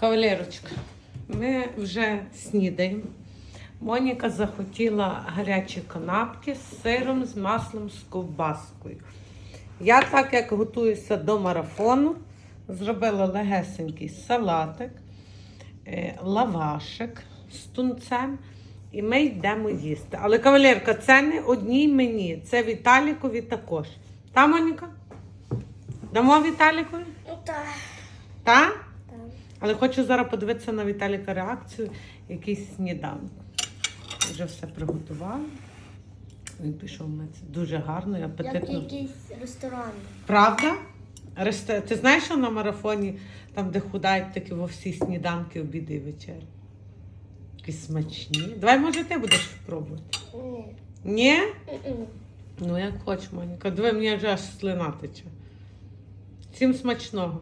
Кавалерочка, ми вже снідаємо. Моніка захотіла гарячі канапки з сиром, з маслом, з ковбаскою. Я, так як готуюся до марафону, зробила легесенький салатик, е, лавашик з тунцем. І ми йдемо їсти. Але, кавалерка, це не одній мені, це Віталікові також. Та, Моніка? Дамо Віталікові? Ну так. Але хочу зараз подивитися на Віталіка реакцію, якийсь сніданок. Вже все приготувала. Він пішов митися. Дуже гарно і Як апетитно. якийсь ресторан. Правда? Решта... Ти знаєш, що на марафоні, там, де худають такі во всі сніданки, обіди і вечері? Якісь смачні. Давай, може, ти будеш пробувати. Ні. Ні? Ну, як хочеш, Моніка. Диви, мені вже аж слина тече. Всім смачного.